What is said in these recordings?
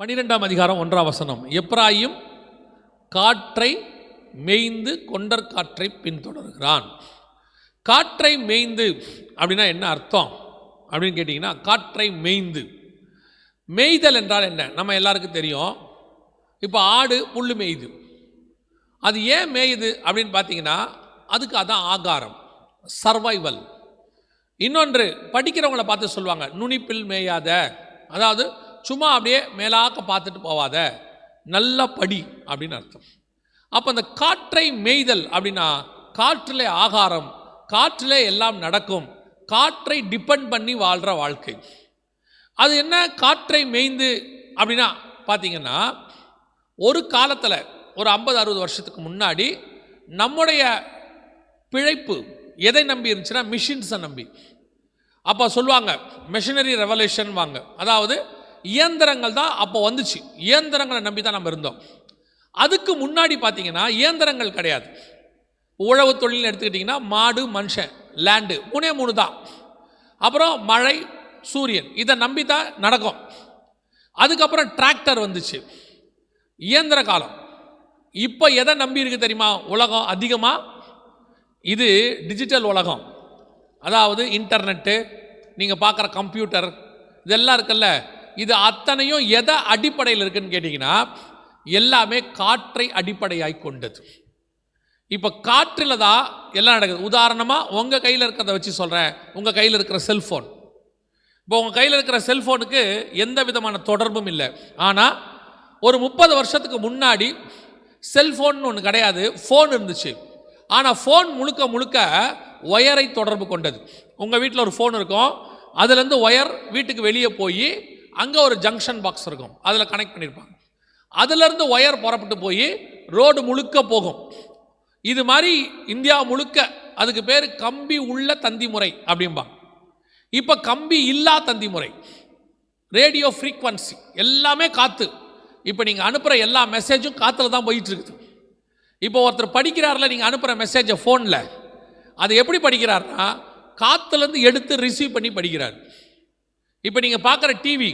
பன்னிரெண்டாம் அதிகாரம் ஒன்றாம் வசனம். எப்ராயும் காற்றை மேய்ந்து கொண்டற் காற்றை பின்தொடர்கிறான். காற்றை மேய்ந்து அப்படின்னா என்ன அர்த்தம்? அப்படின்னு கேட்டிங்கன்னா காற்றை மேய்ந்து. மேய்தல் என்றால் என்ன? நம்ம எல்லாருக்கும் தெரியும். இப்போ ஆடு புல் மேயுது அது ஏன் மேயுது அப்படின்னு பார்த்தீங்கன்னா அதுக்கு அதான் ஆகாரம் சர்வைவல் இன்னொன்று படிக்கிறவங்கள பார்த்து சொல்லுவாங்க நுனிப்பில் மேயாத அதாவது சும்மா அப்படியே மேலாக்க பார்த்துட்டு போவாத. நல்ல படி அப்படின்னு அர்த்தம். அப்போ அந்த காற்றை மேய்தல் அப்படின்னா காற்றிலே ஆகாரம் காற்றிலே எல்லாம் நடக்கும் காற்றை டிபெண்ட் பண்ணி வாழ்கிற வாழ்க்கை. அது என்ன? காற்றை மேய்ந்து அப்படின்னா பார்த்தீங்கன்னா ஒரு காலத்தில் ஒரு ஐம்பது அறுபது வருஷத்துக்கு முன்னாடி நம்முடைய பிழைப்பு எதை நம்பி இருந்துச்சுன்னா மிஷின்ஸை நம்பி. அப்போ சொல்லுவாங்க மிஷினரி ரெவல்யூஷன் வாங்க. அதாவது இயந்திரங்கள் தான் அப்போ வந்துச்சு. இயந்திரங்களை நம்பி தான் நம்ம இருந்தோம். அதுக்கு முன்னாடி பார்த்தீங்கன்னா இயந்திரங்கள் கிடையாது. உழவு தொழில்னு எடுத்துக்கிட்டிங்கன்னா மாடு மனுஷன் லேண்டு மூணே மூணு தான். அப்புறம் மழை சூரியன் இதை நம்பி தான் நடக்கும். அதுக்கப்புறம் டிராக்டர் வந்துச்சு. இயந்திர காலம். இப்போ எதை நம்பி இருக்கு தெரியுமா? உலகம் அதிகமாக இது டிஜிட்டல் உலகம். அதாவது இன்டர்நெட்டு நீங்கள் பார்க்குற கம்ப்யூட்டர் இதெல்லாம் இருக்குல்ல? இது அத்தனையும் எதை அடிப்படையில் இருக்குன்னு கேட்டிங்கன்னா எல்லாமே காற்றை அடிப்படையாய் கொண்டது. இப்போ காற்றில் தான் எல்லாம் நடக்குது. உதாரணமாக உங்கள் கையில் இருக்கிறத வச்சு சொல்கிறேன் உங்கள் கையில் இருக்கிற செல்ஃபோன் இப்போ உங்கள் கையில் இருக்கிற செல்ஃபோனுக்கு எந்த விதமான தொடர்பும் இல்லை. ஆனால் ஒரு முப்பது வருஷத்துக்கு முன்னாடி செல்ஃபோன் ஒன்று கிடையாது. ஃபோன் இருந்துச்சு. ஆனால் ஃபோன் முழுக்க முழுக்க ஒயரை தொடர்பு கொண்டது. உங்கள் வீட்டில் ஒரு ஃபோன் இருக்கும். அதுலேருந்து ஒயர் வீட்டுக்கு வெளியே போய் அங்கே ஒரு ஜங்ஷன் பாக்ஸ் இருக்கும். அதில் கனெக்ட் பண்ணியிருப்பாங்க அதுலேருந்து ஒயர் புறப்பட்டு போய் ரோடு முழுக்க போகும். இது மாதிரி இந்தியா முழுக்க அதுக்கு பேர் கம்பி உள்ள தந்தி முறை அப்படிம்பாங்க. இப்போ கம்பி இல்லா தந்தி முறை ரேடியோ ஃப்ரீக்வன்சி எல்லாமே காற்று இப்போ நீங்கள் அனுப்புகிற எல்லா மெசேஜும் காற்றுல தான் போயிட்டுருக்குது. இப்போ ஒருத்தர் படிக்கிறார்ல நீங்கள் அனுப்புகிற மெசேஜை ஃபோனில் அது எப்படி படிக்கிறார்னா காற்றுலேருந்து எடுத்து ரிசீவ் பண்ணி படிக்கிறார். இப்போ நீங்கள் பார்க்குற டிவி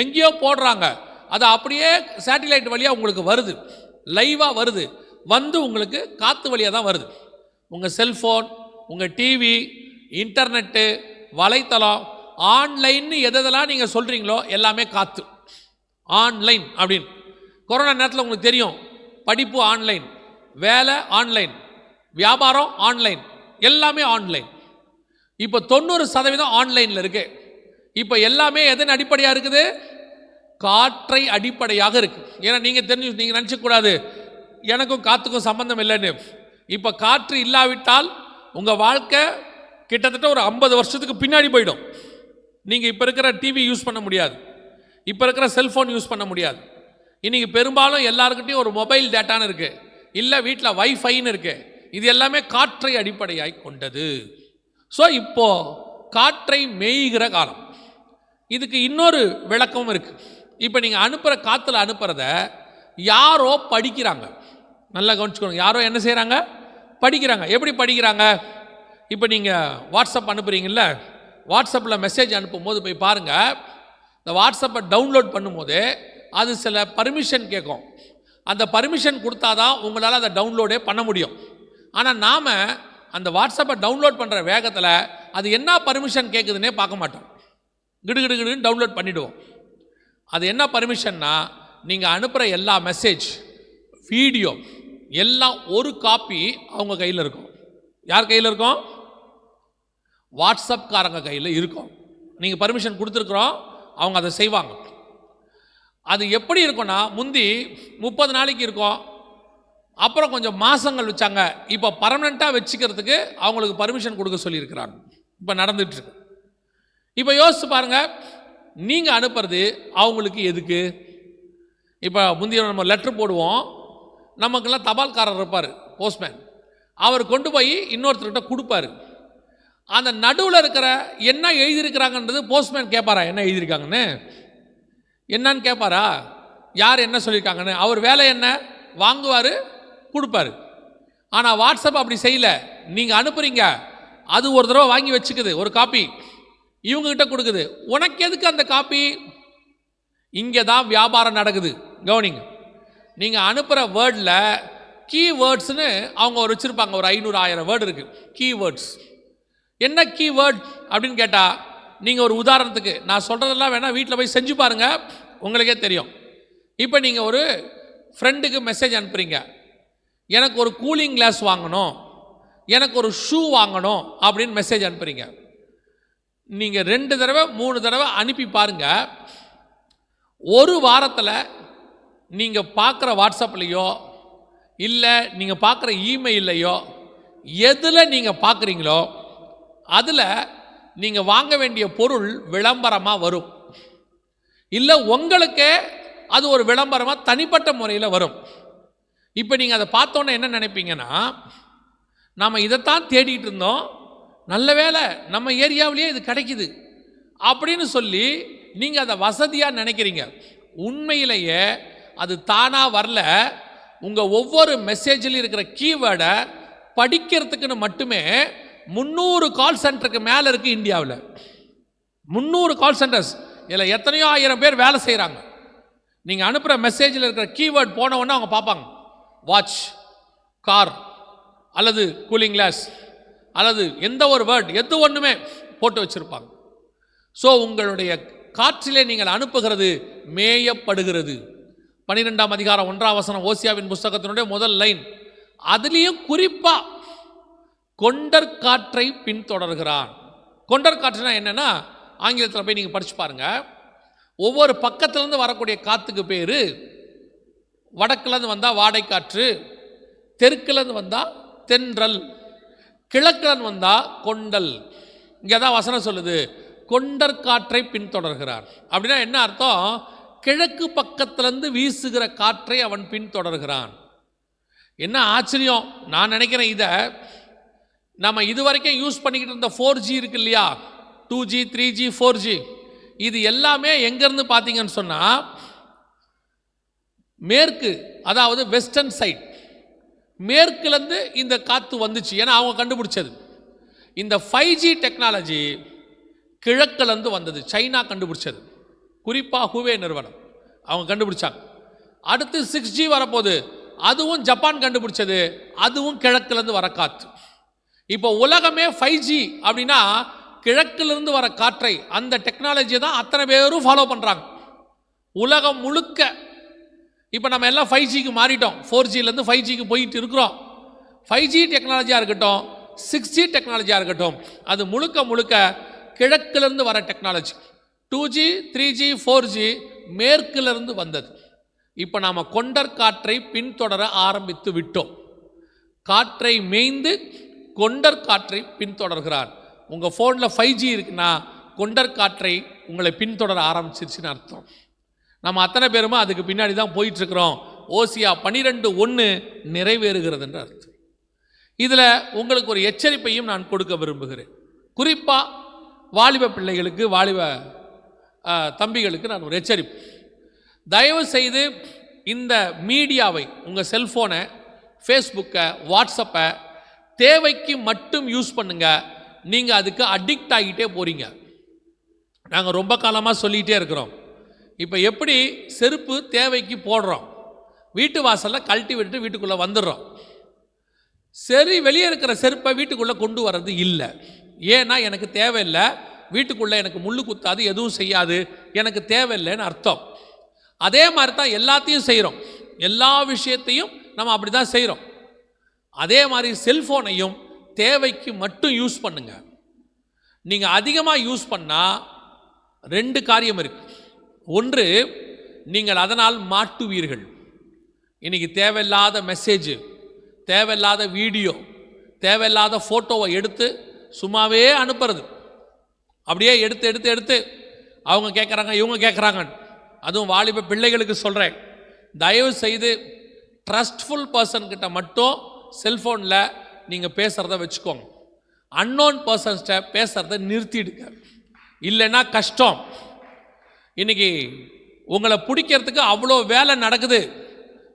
எங்கேயோ போடுறாங்க. அது அப்படியே சேட்டிலைட் வழியாக உங்களுக்கு வருது. லைவாக வருது. வந்து உங்களுக்கு காற்று வழியாக தான் வருது. உங்கள் செல்ஃபோன் உங்கள் டிவி இன்டர்நெட்டு வலைத்தளம் ஆன்லைன்னு எதெல்லாம் நீங்கள் சொல்கிறீங்களோ எல்லாமே காற்று ஆன்லைன் அப்படின்னு. கொரோனா நேரத்தில் உங்களுக்கு தெரியும். படிப்பு ஆன்லைன் வேலை ஆன்லைன் வியாபாரம் ஆன்லைன் எல்லாமே ஆன்லைன் இப்போ தொண்ணூறு சதவீதம் ஆன்லைனில் இருக்குது இப்போ எல்லாமே எதன் அடிப்படையாக இருக்குது? காற்றை அடிப்படையாக இருக்கு. ஏன்னா நீங்கள் தெரிஞ்சு நீங்கள் நினச்சக்கூடாது எனக்கும் காற்றுக்கும் சம்பந்தம் இல்லைன்னு. இப்போ காற்று இல்லாவிட்டால் உங்கள் வாழ்க்கை கிட்டத்தட்ட ஒரு ஐம்பது வருஷத்துக்கு பின்னாடி போயிடும். நீங்கள் இப்போ இருக்கிற டிவி யூஸ் பண்ண முடியாது. இப்போ இருக்கிற செல்ஃபோன் யூஸ் பண்ண முடியாது. இன்றைக்கி பெரும்பாலும் எல்லாருக்கிட்டையும் ஒரு மொபைல் டேட்டான்னு இருக்குது இல்லை வீட்டில் வைஃபைன்னு இருக்குது இது எல்லாமே காற்றை அடிப்படையாய் கொண்டது. ஸோ இப்போ காற்றை மேய்கிற காலம். இதுக்கு இன்னொரு விளக்கமும் இருக்குது இப்போ நீங்கள் அனுப்புகிற காற்றுல அனுப்புகிறத யாரோ படிக்கிறாங்க. நல்லா கவனிச்சுக்கோங்க. யாரோ என்ன செய்கிறாங்க படிக்கிறாங்க. எப்படி படிக்கிறாங்க? இப்போ நீங்கள் வாட்ஸ்அப் அனுப்புகிறீங்கள வாட்ஸ்அப்பில் மெசேஜ் அனுப்பும்போது போய் பாருங்கள் இந்த வாட்ஸ்அப்பை டவுன்லோட் பண்ணும்போது அது சில பர்மிஷன் கேட்கும். அந்த பர்மிஷன் கொடுத்தா தான் உங்களால் அதை டவுன்லோடே பண்ண முடியும். ஆனால் நாம் அந்த வாட்ஸ்அப்பை டவுன்லோட் பண்ணுற வேகத்தில் அது என்ன பர்மிஷன் கேட்குதுன்னே பார்க்க மாட்டோம். கிடு கிடு கிடுன்னு டவுன்லோட் பண்ணிவிடுவோம் அது என்ன பர்மிஷன்னா நீங்கள் அனுப்புகிற எல்லா மெசேஜ் வீடியோ எல்லாம் ஒரு காப்பி அவங்க கையில் இருக்கும். யார் கையில் இருக்கும்? வாட்ஸ்அப்காரங்க கையில் இருக்கும். நீங்கள் பர்மிஷன் கொடுத்துருக்குறோம் அவங்க அதை செய்வாங்க. அது எப்படி இருக்கும்னா முந்தி முப்பது நாளைக்கு இருக்கும். அப்புறம் கொஞ்சம் மாதங்கள் வச்சாங்க. இப்போ பர்மனெண்ட்டாக வச்சுக்கிறதுக்கு அவங்களுக்கு பர்மிஷன் கொடுக்க சொல்லியிருக்கிறாங்க. இப்போ நடந்துட்டுருக்கு இப்போ யோசிச்சு பாருங்கள் நீங்கள் அனுப்புறது அவங்களுக்கு எதுக்கு? இப்போ முந்தைய நம்ம லெட்ரு போடுவோம். நமக்கெல்லாம் தபால்காரர் இருப்பார் போஸ்ட்மேன் அவர் கொண்டு போய் இன்னொருத்தர்கிட்ட கொடுப்பாரு. அந்த நடுவில் இருக்கிற என்ன எழுதியிருக்கிறாங்கன்றது போஸ்ட்மேன் கேட்பாரா? என்ன எழுதியிருக்காங்கன்னு? என்னன்னு கேட்பாரா? யார் என்ன சொல்லியிருக்காங்கன்னு? அவர் வேலை என்ன? வாங்குவார் கொடுப்பாரு. ஆனால் வாட்ஸ்அப் அப்படி செய்யல. நீங்கள் அனுப்புறீங்க. அது ஒரு தடவை வாங்கி வச்சுக்குது ஒரு காப்பி இவங்ககிட்ட கொடுக்குது. உனக்கு எதுக்கு அந்த காப்பி? இங்கே தான் வியாபாரம் நடக்குது. கவனிங்க. நீங்கள் அனுப்புகிற வேர்டில் கீவேர்ட்ஸ்னு அவங்க ஒரு வச்சுருப்பாங்க. ஒரு ஐநூறு ஆயிரம் வேர்டு இருக்குது கீவேர்ட்ஸ் என்ன கீவேர்ட் அப்படின்னு கேட்டால் நீங்கள் ஒரு உதாரணத்துக்கு நான் சொல்கிறதெல்லாம் வேணால் வீட்டில் போய் செஞ்சு பாருங்கள் உங்களுக்கே தெரியும். இப்போ நீங்கள் ஒரு ஃப்ரெண்டுக்கு மெசேஜ் அனுப்புகிறீங்க எனக்கு ஒரு கூலிங் கிளாஸ் வாங்கணும். எனக்கு ஒரு ஷூ வாங்கணும் அப்படின்னு மெசேஜ் அனுப்புகிறீங்க நீங்கள் ரெண்டு தடவை மூணு தடவை அனுப்பி பாருங்கள் ஒரு வாரத்தில் நீங்கள் பார்க்குற வாட்ஸ்அப்லேயோ இல்லை நீங்கள் பார்க்குற இமெயிலையோ எதில் நீங்கள் பார்க்குறீங்களோ அதில் நீங்கள் வாங்க வேண்டிய பொருள் விளம்பரமாக வரும். இல்லை உங்களுக்கே அது ஒரு விளம்பரமாக தனிப்பட்ட முறையில் வரும். இப்போ நீங்கள் அதை பார்த்தோன்னே என்ன நினைப்பீங்கன்னா நாம் இதைத்தான் தேடிட்டு இருந்தோம். நல்ல வேளை நம்ம ஏரியாவிலேயே இது கிடைக்குது. அப்படின்னு சொல்லி நீங்கள் அதை வசதியாக நினைக்கிறீங்க. உண்மையிலேயே அது தானாக வரல. உங்கள் ஒவ்வொரு மெசேஜ்லேயும் இருக்கிற கீவேர்டை படிக்கிறதுக்குன்னு மட்டுமே முந்நூறு கால் சென்டருக்கு மேலே இருக்குது இந்தியாவில். முந்நூறு கால் சென்டர்ஸ் இதில் எத்தனையோ ஆயிரம் பேர் வேலை செய்கிறாங்க நீங்கள் அனுப்புகிற மெசேஜில் இருக்கிற கீவேர்ட் போன உடனே அவங்க பார்ப்பாங்க. வாட்ச் கார் அல்லது கூலிங் கிளாஸ் அல்லது எந்த ஒரு வேர்ட் எது ஒன்றுமே போட்டு வச்சுருப்பாங்க. ஸோ உங்களுடைய காற்றிலே நீங்கள் அனுப்புகிறது மேயப்படுகிறது. பன்னிரெண்டாம் அதிகாரம் ஒன்றாம் வசனம் ஓசியாவின் புஸ்தகத்தினுடைய முதல் லைன். அதுலேயும் குறிப்பாக கொண்டற்காற்றை பின்தொடர்கிறான். கொண்டற்காற்றுனா என்னென்னா ஆங்கிலத்தில் போய் நீங்கள் படித்து பாருங்கள் ஒவ்வொரு பக்கத்துலேருந்து வரக்கூடிய காற்றுக்கு பேர் வடக்குலேருந்து வந்தால் வாடைக்காற்று தெற்குலேருந்து வந்தால் தென்றல். கிழக்குலேருந்து வந்தால் கொண்டல். இங்கே தான் வசனம் சொல்லுது. கொண்டற் காற்றை பின்தொடர்கிறார். அப்படின்னா என்ன அர்த்தம்? கிழக்கு பக்கத்திலேருந்து வீசுகிற காற்றை அவன் பின்தொடர்கிறான். என்ன ஆச்சரியம்? நான் நினைக்கிறேன் இதை. நம்ம இது வரைக்கும் யூஸ் பண்ணிக்கிட்டு இருந்த ஃபோர் ஜி இருக்கு இல்லையா? Two G three G four G. இது எல்லாமே எங்கேருந்து பார்த்தீங்கன்னு சொன்னால் மேற்கு அதாவது வெஸ்டர்ன் சைட். மேற்குலேருந்து இந்த காற்று வந்துச்சு. ஏன்னா அவங்க கண்டுபிடிச்சது. இந்த ஃபைவ் ஜி டெக்னாலஜி கிழக்குலேருந்து வந்தது. சைனா கண்டுபிடிச்சது. குறிப்பாக ஹுவே நிறுவனம். அவங்க கண்டுபிடிச்சாங்க. அடுத்து சிக்ஸ் ஜி வரப்போகுது. அதுவும் ஜப்பான் கண்டுபிடிச்சது. அதுவும் கிழக்குலேருந்து வர காற்று. இப்போ உலகமே ஃபைவ் ஜி அப்படின்னா கிழக்கிலிருந்து வர காற்றை அந்த டெக்னாலஜியை தான் அத்தனை பேரும் ஃபாலோ பண்ணுறாங்க உலகம் முழுக்க இப்போ நம்ம எல்லாம் ஃபைவ் ஜிக்கு மாறிட்டோம். ஃபோர் ஜிலேருந்து ஃபைவ் ஜிக்கு போயிட்டு இருக்கிறோம். ஃபைவ் ஜி டெக்னாலஜியாக இருக்கட்டும் சிக்ஸ் ஜி டெக்னாலஜியாக இருக்கட்டும் அது முழுக்க முழுக்க கிழக்கிலிருந்து வர technology two G three G four G மேற்கிலிருந்து வந்தது. இப்போ நாம் கொண்டர் காற்றை பின்தொடர ஆரம்பித்து விட்டோம். காற்றை மேய்ந்து கொண்டர் காற்றை பின்தொடர்கிறார். உங்கள் ஃபோனில் ஃபைவ் ஜி இருக்குன்னா கொண்டர் காற்றை உங்களை பின்தொடர ஆரம்பிச்சிருச்சுன்னு அர்த்தம். நம்ம அத்தனை பேருமா அதுக்கு பின்னாடி தான் போயிட்டுருக்குறோம். ஓசியா பனிரெண்டு ஒன்று நிறைவேறுகிறதுன்ற அர்த்தம். இதில் உங்களுக்கு ஒரு எச்சரிப்பையும் நான் கொடுக்க விரும்புகிறேன். குறிப்பாக வாலிப பிள்ளைகளுக்கு வாலிப தம்பிகளுக்கு நான் ஒரு எச்சரிப்பு. தயவு செய்து இந்த மீடியாவை உங்கள் செல்ஃபோனை ஃபேஸ்புக்கை வாட்ஸ்அப்பை தேவைக்கு மட்டும் யூஸ் பண்ணுங்கள் நீங்கள் அதுக்கு அடிக்ட் ஆகிட்டே போகிறீங்க நாங்கள் ரொம்ப காலமாக சொல்லிகிட்டே இருக்கிறோம். இப்போ எப்படி செருப்பு தேவைக்கு போடுறோம்? வீட்டு வாசலில் கழட்டி விட்டு வீட்டுக்குள்ளே வந்துடுறோம். சரி வெளியே இருக்கிற செருப்பை வீட்டுக்குள்ளே கொண்டு வர்றது இல்லை. ஏன்னா எனக்கு தேவையில்லை. வீட்டுக்குள்ளே எனக்கு முள்ளு குத்தாது எதுவும் செய்யாது. எனக்கு தேவையில்லைன்னு அர்த்தம். அதே மாதிரி தான் எல்லாத்தையும் செய்கிறோம் எல்லா விஷயத்தையும் நம்ம அப்படி தான் செய்கிறோம் அதே மாதிரி செல்ஃபோனையும் தேவைக்கு மட்டும் யூஸ் பண்ணுங்கள் நீங்கள் அதிகமாக யூஸ் பண்ணால் ரெண்டு காரியம் இருக்குது ஒன்று நீங்கள் அதனால் மாட்டுவீர்கள். இன்னைக்கு தேவையில்லாத மெசேஜு தேவையில்லாத வீடியோ தேவையில்லாத ஃபோட்டோவை எடுத்து சும்மாவே அனுப்புறது. அப்படியே எடுத்து எடுத்து எடுத்து அவங்க கேட்குறாங்க இவங்க கேட்குறாங்க அதுவும் வாலிப பிள்ளைகளுக்கு சொல்கிறேன் தயவு செய்து ட்ரஸ்ட்ஃபுல் பர்சன்கிட்ட மட்டும் செல்ஃபோனில் நீங்கள் பேசுகிறத வச்சுக்கோங்க. அன்னோன் பர்சன்ஸ்கிட்ட பேசுகிறத நிறுத்திடுங்க. இல்லைன்னா கஷ்டம். இன்னைக்கு உங்களை பிடிக்கிறதுக்கு அவ்வளோ வேலை நடக்குது.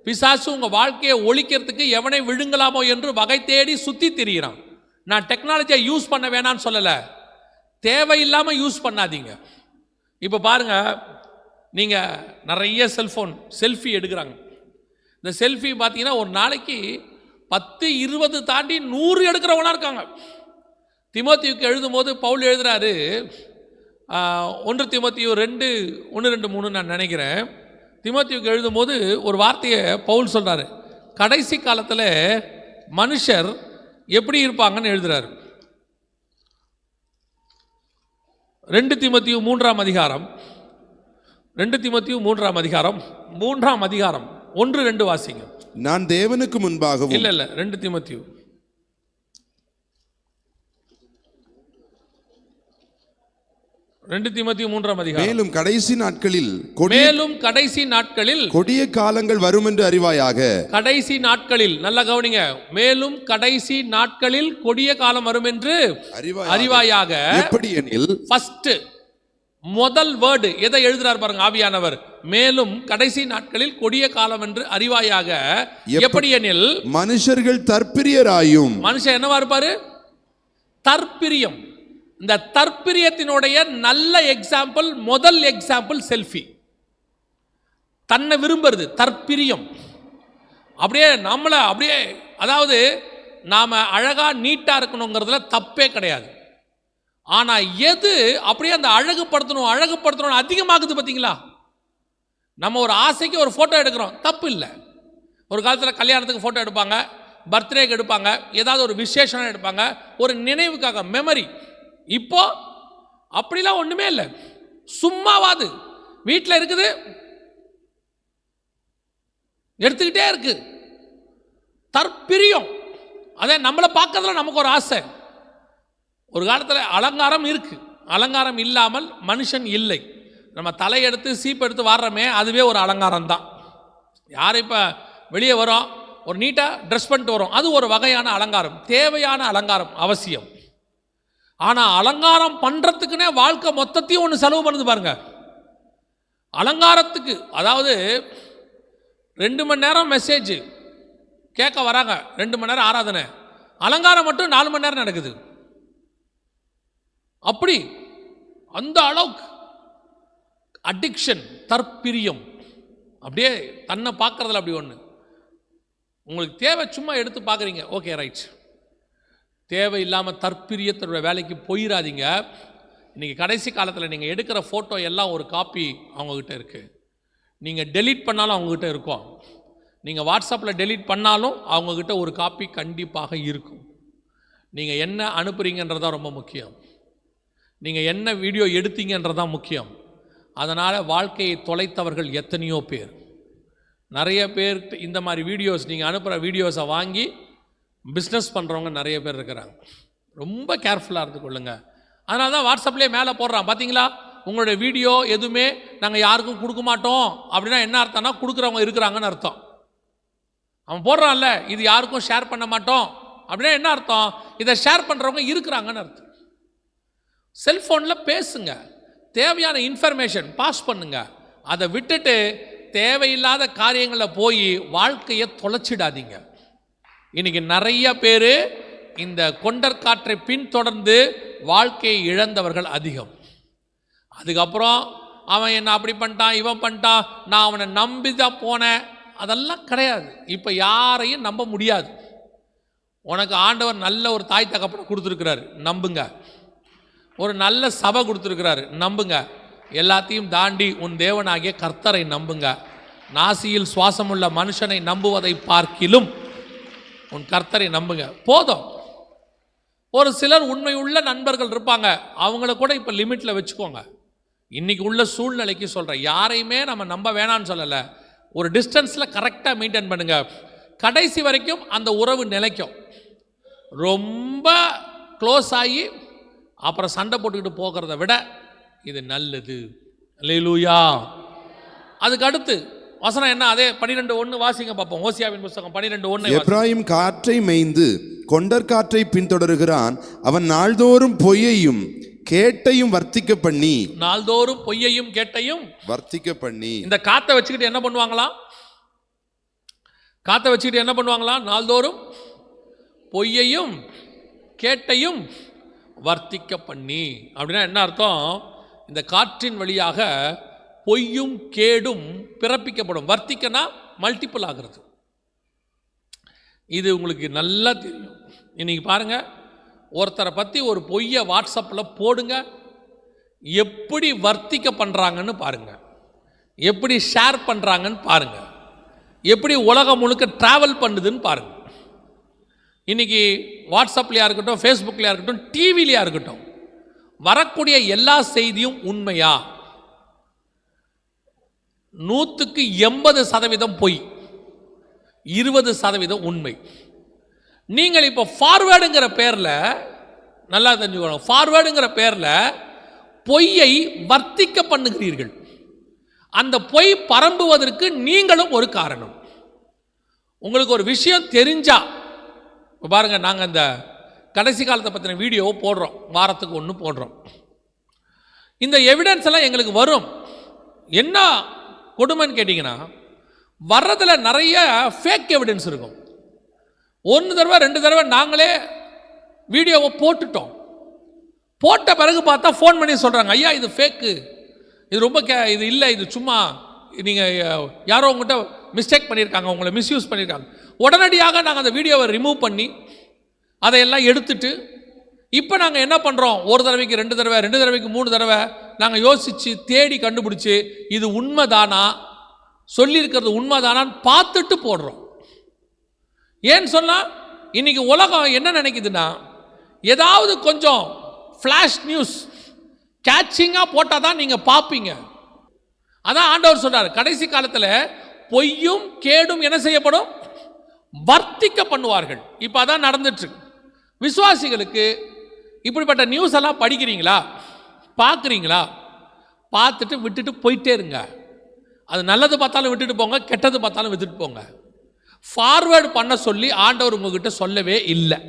பிசாசு உங்கள் வாழ்க்கையை ஒழிக்கிறதுக்கு எவனை விழுங்கலாமோ என்று வகை தேடி சுற்றி திரியிறான். நான் டெக்னாலஜியை யூஸ் பண்ண வேணாம்னு சொல்லலை. தேவையில்லாமல் யூஸ் பண்ணாதீங்க. இப்போ பாருங்க நீங்கள் நிறைய செல்ஃபோன் செல்ஃபி எடுக்கிறாங்க. இந்த செல்ஃபி பார்த்தீங்கன்னா ஒரு நாளைக்கு பத்து இருபது தாண்டி நூறு எடுக்கிறவங்களாம் இருக்காங்க. திமோத்தியுக்கு எழுதும்போது பவுல் எழுதுறாரு ஒன்று திமோத்தியு ரெண்டு ஒன்று ரெண்டு மூணு நான் நினைக்கிறேன். திமோத்தியுக்கு எழுதும்போது ஒரு வார்த்தையை பவுல் சொல்கிறாரு கடைசி காலத்தில் மனுஷர் எப்படி இருப்பாங்கன்னு எழுதுறாரு. ரெண்டு திமோத்தியு மூன்றாம் அதிகாரம். ரெண்டு திமோத்தியு மூன்றாம் அதிகாரம். மூன்றாம் அதிகாரம். ஒன்று ரெண்டு வாசிங்க. நான் தேவனுக்கு முன்பாகவும் இல்ல இல்ல ரெண்டு திமோத்தியு. ரெண்டு திமோத்தியு மூன்றாம் அதிகாரம். மேலும் கடைசி நாட்களில் கொடிய மேலும் கடைசி நாட்களில் கொடிய காலங்கள் வரும் என்று அறிவாயாக. கடைசி நாட்களில் நல்ல கவனிங்க. மேலும் கடைசி நாட்களில் கொடிய காலம் வரும் என்று அறிவாயாக. அறிவாயாக எப்படி எனில்? ஃபர்ஸ்ட் முதல் வேர்டு எதை எழுதுறார் பாருங்க ஆவியானவர். மேலும் கடைசி நாட்களில் கொடிய காலம் என்று அறிவாயாக எப்ப- எப்படி எனில்? மனுஷர்கள் தற்பிரியராயும். மனுஷன் என்னவா இருப்பாரு? தற்பிரியம். இந்த தற்பிரியத்தினுடைய நல்ல எக்ஸாம்பிள் முதல் எக்ஸாம்பிள் செல்ஃபி தன்னை விரும்புறது தற்பிரியம். அப்படியே நம்மளை அப்படியே அதாவது நாம் அழகாக நீட்டாக இருக்கணுங்கிறதுல தப்பே கிடையாது. ஆனால் எது அப்படியே அந்த அழகுப்படுத்தணும் அழகுப்படுத்தணும் அதிகமாகுது பார்த்தீங்களா நம்ம ஒரு ஆசைக்கு ஒரு ஃபோட்டோ எடுக்கிறோம் தப்பு இல்லை. ஒரு காலத்தில் கல்யாணத்துக்கு ஃபோட்டோ எடுப்பாங்க பர்த்டேக்கு எடுப்பாங்க ஏதாவது ஒரு விசேஷம் எடுப்பாங்க ஒரு நினைவுக்காக மெமரி இப்போ அப்படிலாம் ஒன்றுமே இல்லை. சும்மாவாது. வீட்டில் இருக்குது. எடுத்துக்கிட்டே இருக்கு. தற்பிரியம். அதே நம்மளை பார்க்கறதுல நமக்கு ஒரு ஆசை. ஒரு காலத்தில் அலங்காரம் இருக்கு. அலங்காரம் இல்லாமல் மனுஷன் இல்லை. நம்ம தலையெடுத்து சீப்பு எடுத்து வாடுறோமே அதுவே ஒரு அலங்காரம் தான். யார் இப்போ வெளியே வரோம் ஒரு நீட்டாக ட்ரெஸ் பண்ணிட்டு வரோம். அது ஒரு வகையான அலங்காரம். தேவையான அலங்காரம் அவசியம். ஆனால் அலங்காரம் பண்ணுறதுக்குன்னே வாழ்க்கை மொத்தத்தையும் ஒன்று செலவு பண்ணுது பாருங்க. அலங்காரத்துக்கு அதாவது ரெண்டு மணி நேரம் மெசேஜ் கேட்க வராங்க ரெண்டு மணி நேரம் ஆராதனை. அலங்காரம் மட்டும் நாலு மணி நேரம் நடக்குது. அப்படி அந்த அளவுக்கு அடிக்ஷன் தற்பிரியம். அப்படியே தன்னை பார்க்கறதுல அப்படி ஒன்று உங்களுக்கு தேவை சும்மா எடுத்து பார்க்குறீங்க. ஓகே ரைட் தேவையில்லாமல் தற்பிரியத்தோட வேலைக்கு போயிடாதீங்க இன்றைக்கி கடைசி காலத்தில் நீங்கள் எடுக்கிற ஃபோட்டோ எல்லாம் ஒரு காப்பி அவங்கக்கிட்ட இருக்குது நீங்கள் டெலீட் பண்ணாலும் அவங்கக்கிட்ட இருக்கும். நீங்கள் வாட்ஸ்அப்பில் டெலீட் பண்ணாலும் அவங்கக்கிட்ட ஒரு காப்பி கண்டிப்பாக இருக்கும். நீங்கள் என்ன அனுப்புகிறீங்கன்றதான் ரொம்ப முக்கியம். நீங்கள் என்ன வீடியோ எடுத்தீங்கன்றதான் முக்கியம். அதனால் வாழ்க்கையை தொலைத்தவர்கள் எத்தனையோ பேர். நிறைய பேர் இந்த மாதிரி வீடியோஸ் நீங்கள் அனுப்புகிற வீடியோஸை வாங்கி பிஸ்னஸ் பண்ணுறவங்க நிறைய பேர் இருக்கிறாங்க. ரொம்ப கேர்ஃபுல்லாக இருந்து கொள்ளுங்க அதனால தான் வாட்ஸ்அப்லேயே மேலே போடுறான். பார்த்தீங்களா உங்களுடைய வீடியோ எதுவுமே நாங்கள் யாருக்கும் கொடுக்க மாட்டோம். அப்படின்னா என்ன அர்த்தம்னா கொடுக்குறவங்க இருக்கிறாங்கன்னு அர்த்தம். அவன் போடுறான்ல இது யாருக்கும் ஷேர் பண்ண மாட்டோம். அப்படின்னா என்ன அர்த்தம்? இதை ஷேர் பண்ணுறவங்க இருக்கிறாங்கன்னு அர்த்தம். செல்ஃபோனில் பேசுங்க. தேவையான இன்ஃபர்மேஷன் பாஸ் பண்ணுங்க. அதை விட்டுட்டு தேவையில்லாத காரியங்களில் போய் வாழ்க்கையை தொலைச்சிடாதீங்க. இன்னைக்கு நிறைய பேர் இந்த கொண்டற்காற்றை பின்தொடர்ந்து வாழ்க்கையை இழந்தவர்கள் அதிகம். அதுக்கப்புறம் அவன் என்ன அப்படி பண்ணிட்டான் இவன் பண்ணிட்டான் நான் அவனை நம்பி தான் போனேன். அதெல்லாம் கிடையாது. இப்போ யாரையும் நம்ப முடியாது. உனக்கு ஆண்டவர் நல்ல ஒரு தாய் தகப்பனை கொடுத்துருக்கிறாரு நம்புங்க. ஒரு நல்ல சபை கொடுத்துருக்கிறாரு நம்புங்க. எல்லாத்தையும் தாண்டி உன் தேவனாகிய கர்த்தரை நம்புங்க. நாசியில் சுவாசமுள்ள மனுஷனை நம்புவதை பார்க்கிலும் உன் கர்த்தரை நம்புங்க. போதும். ஒரு சிலர் உண்மை உள்ள நண்பர்கள் இருப்பாங்க. அவங்கள கூட இப்போ லிமிட்டில் வச்சுக்கோங்க. இன்னைக்கு உள்ள சூழ்நிலைக்கு சொல்கிறேன் யாரையுமே நம்ம நம்ப வேணான்னு சொல்லலை. ஒரு டிஸ்டன்ஸில் கரெக்டாக மெயின்டைன் பண்ணுங்க. கடைசி வரைக்கும் அந்த உறவு நிலைக்கும். ரொம்ப க்ளோஸ் ஆகி அப்புறம் சண்டை போட்டுக்கிட்டு போகிறத விட இது நல்லது. அல்லேலூயா அதுக்கு அடுத்து வசனம் என்ன? அதே பன்னிரெண்டு ஒன்று வாசிங்க பார்ப்போம். ஓசியாவின் புஸ்தகம் பன்னிரெண்டு ஒன்று எப்ராயிம் காற்றை மேய்ந்து கொண்டற்காற்றை பின்தொடருகிறான். அவன் நாள்தோறும் பொய்யையும் கேட்டையும் வர்த்திக்க பண்ணி நாள்தோறும் பொய்யையும் கேட்டையும் வர்த்திக்க பண்ணி இந்த காத்தை வச்சுக்கிட்டு என்ன பண்ணுவாங்களாம் காத்தை வச்சுக்கிட்டு என்ன பண்ணுவாங்களாம் நாள்தோறும் பொய்யையும் கேட்டையும் வர்த்திக்க பண்ணி. அப்படின்னா என்ன அர்த்தம்? இந்த காற்றின் வழியாக பொய்யும் கேடும் பிறப்பிக்கப்படும். வர்த்திக்கனா மல்டிபிள் ஆகிறது. இது உங்களுக்கு நல்லா தெரியும். இன்னைக்கு பாருங்கள் ஒருத்தரை பற்றி ஒரு பொய்யை வாட்ஸ்அப்பில் போடுங்க. எப்படி வர்த்திக்க பண்ணுறாங்கன்னு பாருங்கள் எப்படி ஷேர் பண்ணுறாங்கன்னு பாருங்கள் எப்படி உலகம் முழுக்க ட்ராவல் பண்ணுதுன்னு பாருங்கள் இன்றைக்கி வாட்ஸ்அப்லையா இருக்கட்டும் ஃபேஸ்புக்லையாக இருக்கட்டும் டிவிலையாக இருக்கட்டும் வரக்கூடிய எல்லா செய்தியும் உண்மையா? நூற்றுக்கு எண்பது சதவீதம் பொய். இருபது சதவீதம் உண்மை. நீங்கள் இப்போ ஃபார்வேர்டுங்கிற பேரில் நல்லா தெரிஞ்சுக்கணும். ஃபார்வேர்டுங்கிற பேரில் பொய்யை வர்த்திக்க பண்ணுகிறீர்கள். அந்த பொய் பரம்புவதற்கு நீங்களும் ஒரு காரணம். உங்களுக்கு ஒரு விஷயம் தெரிஞ்சா இப்போ பாருங்க நாங்கள் இந்த கடைசி காலத்தை பற்றின வீடியோவை போடுறோம். வாரத்துக்கு ஒன்று போடுறோம். இந்த எவிடன்ஸ் எல்லாம் எங்களுக்கு வரும். என்ன கொடுமைன்னு கேட்டிங்கன்னா வர்றதில் நிறைய ஃபேக் எவிடன்ஸ் இருக்கும். ஒன்று தடவை ரெண்டு தடவை நாங்களே வீடியோவை போட்டுட்டோம். போட்ட பிறகு பார்த்தா ஃபோன் பண்ணி சொல்கிறாங்க ஐயா இது ஃபேக்கு இது ரொம்ப கே இது இல்லை இது சும்மா நீங்கள் யாரோ உங்கள்கிட்ட மிஸ்டேக் பண்ணியிருக்காங்க உங்களை மிஸ்யூஸ் பண்ணியிருக்காங்க. உடனடியாக நாங்கள் அந்த வீடியோவை ரிமூவ் பண்ணி அதையெல்லாம் எடுத்துட்டு இப்போ நாங்கள் என்ன பண்ணுறோம் ஒரு தடவைக்கு ரெண்டு தடவை ரெண்டு தடவைக்கு மூணு தடவை நாங்கள் யோசித்து தேடி கண்டுபிடிச்சி இது உண்மைதானா? சொல்லியிருக்கிறது உண்மைதானான்னு பார்த்துட்டு போடுறோம். ஏன்னு சொன்னால் இன்றைக்கி உலகம் என்ன நினைக்குதுன்னா ஏதாவது கொஞ்சம் ஃப்ளாஷ் நியூஸ் கேட்சிங்காக போட்டால் தான் நீங்கள் பார்ப்பீங்க. அதான் ஆண்டவர் சொல்கிறார் கடைசி காலத்தில் பொய்யும் கேடும் என்ன செய்யப்படும்? வர்த்திக்க பண்ணுவார்கள் இப்போ அதான் நடந்துட்டுருக்கு விசுவாசிகளுக்கு இப்படிப்பட்ட நியூஸ் எல்லாம் படிக்கிறீங்களா? பார்க்குறீங்களா? பார்த்துட்டு விட்டுட்டு போயிட்டே இருங்க. அது நல்லது பார்த்தாலும் விட்டுட்டு போங்க கெட்டது பார்த்தாலும் விட்டுட்டு போங்க. ஃபார்வேர்டு பண்ண சொல்லி ஆண்டவர் உங்ககிட்ட சொல்லவே இல்லை.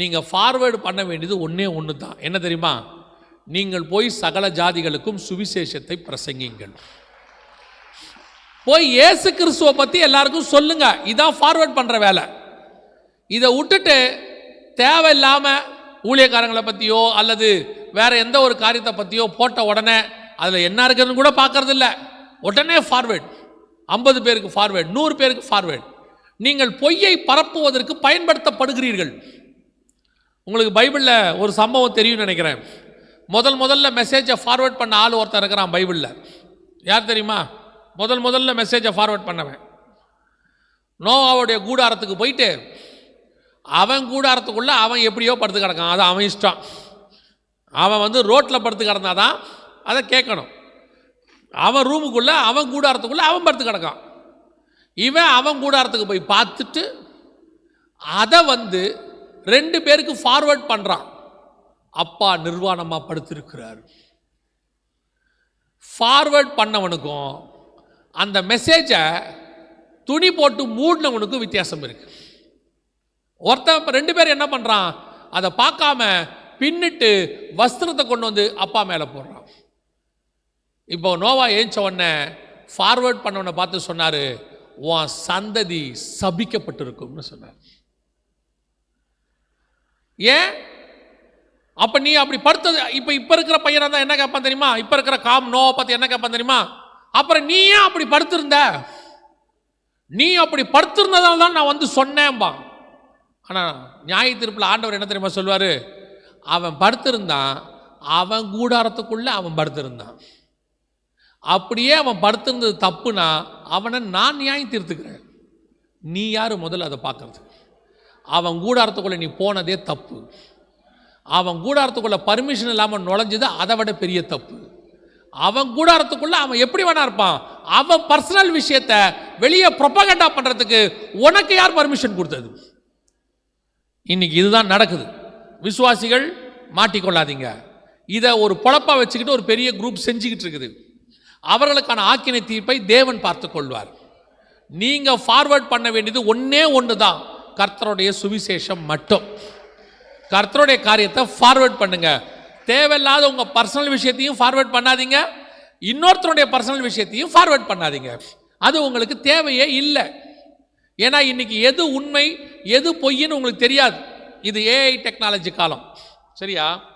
நீங்கள் ஃபார்வேர்டு பண்ண வேண்டியது ஒன்றே ஒன்று தான் என்ன தெரியுமா? நீங்கள் போய் சகல ஜாதிகளுக்கும் சுவிசேஷத்தை பிரசங்கிங்கள். போய் இயேசு கிறிஸ்துவை பற்றி எல்லாருக்கும் சொல்லுங்க. இதான் ஃபார்வேர்ட் பண்ணுற வேலை. இதை விட்டுட்டு தேவையில்லாமல் ஊழியக்காரங்களை பற்றியோ அல்லது வேற எந்த ஒரு காரியத்தை பற்றியோ போட்ட உடனே அதில் என்ன இருக்குதுன்னு கூட பார்க்கறது இல்லை உடனே ஃபார்வேர்ட் ஐம்பது பேருக்கு ஃபார்வேர்ட் நூறு பேருக்கு ஃபார்வேர்ட் நீங்கள் பொய்யை பரப்புவதற்கு பயன்படுத்தப்படுகிறீர்கள். உங்களுக்கு பைபிளில் ஒரு சம்பவம் தெரியும்னு நினைக்கிறேன். முதல் முதல்ல மெசேஜை ஃபார்வேர்ட் பண்ண ஆள் ஒருத்தன் இருக்கிறான் பைபிளில். யார் தெரியுமா? முதல் முதல்ல மெசேஜை ஃபார்வேர்ட் பண்ணவன். நோவாவுடைய கூடாரத்துக்கு போயிட்டு அவன் கூடாரத்துக்குள்ளே அவன் எப்படியோ படுத்து கிடக்கான். அது அவன் இஷ்டம். அவன் வந்து ரோட்டில் படுத்து கிடந்தாதான் அதை கேட்கணும். அவன் ரூமுக்குள்ளே அவன் கூடாரத்துக்குள்ளே அவன் படுத்து கிடக்கான். இவன் அவன் கூடாரத்துக்கு போய் பார்த்துட்டு அதை வந்து ரெண்டு பேருக்கு ஃபார்வர்ட் பண்ணுறான் அப்பா நிர்வாணமாக படுத்திருக்கிறார். ஃபார்வர்ட் பண்ணவனுக்கும் அந்த மெசேஜை துணி போட்டு மூடினவனுக்கும் வித்தியாசம் இருக்குது ஒருத்தன் ரெண்டு பேர் என்ன பண்ணுறான் அதை பார்க்காம பின்னிட்டு வஸ்திரத்தை கொண்டு வந்து அப்பா மேலே போடுறான். இப்போ நோவா ஏஞ்ச உடனே ஃபார்வர்ட் பண்ணவனை பார்த்து சொன்னார் உன் சந்ததி சபிக்கப்பட்டிருக்கும்னு சொன்னார். ஏன்? அப்போ நீ அப்படி படுத்தது இப்போ இப்போ இருக்கிற பையனாக தான் என்ன கேட்பான் தெரியுமா? இப்போ இருக்கிற காம் நோவை பார்த்து என்ன கேட்பான் தெரியுமா? அப்புறம் நீ ஏன் அப்படி படுத்திருந்த? நீ அப்படி படுத்திருந்ததால் தான் நான் வந்து சொன்னேன்பா ஆனால் நியாய தீர்ப்பில் ஆண்டவர் என்ன தெரியுமா சொல்லுவார்? அவன் படுத்திருந்தான் அவன் கூடாரத்துக்குள்ளே அவன் படுத்திருந்தான். அப்படியே அவன் படுத்திருந்தது தப்புனா அவனை நான் நியாயம் தீர்த்துக்கிறேன். நீ யார்? முதல்ல அதை பார்க்குறது. அவன் கூடாரத்துக்குள்ளே நீ போனதே தப்பு. அவன் கூடாரத்துக்குள்ளே பர்மிஷன் இல்லாமல் நுழைஞ்சது அதை விட பெரிய தப்பு. அவன் கூடாரத்துக்குள்ளே அவன் எப்படி வேணா இருப்பான். அவன் பர்சனல் விஷயத்த வெளியே ப்ரொப்பகண்டா பண்ணுறதுக்கு உனக்கு யார் பர்மிஷன் கொடுத்தது? இன்னைக்கு இதுதான் நடக்குது. விசுவாசிகள் மாட்டிக்கொள்ளாதீங்க. இதை ஒரு பொழப்பா வச்சுக்கிட்டு ஒரு பெரிய குரூப் செஞ்சுக்கிட்டு இருக்குது. அவர்களுக்கான ஆக்கினை தீர்ப்பை தேவன் பார்த்து கொள்வார். நீங்கள் ஃபார்வர்ட் பண்ண வேண்டியது ஒன்றே ஒன்று தான் கர்த்தருடைய சுவிசேஷம் மட்டும். கர்த்தருடைய காரியத்தை ஃபார்வர்ட் பண்ணுங்க. தேவையில்லாத உங்கள் பர்சனல் விஷயத்தையும் ஃபார்வர்ட் பண்ணாதீங்க. இன்னொருத்தருடைய பர்சனல் விஷயத்தையும் ஃபார்வர்ட் பண்ணாதீங்க. அது உங்களுக்கு தேவையே இல்லை. ஏன்னா இன்னைக்கு எது உண்மை எது பொய்ன்னு உங்களுக்கு தெரியாது. இது ஏஐ டெக்னாலஜி காலம். சரியா?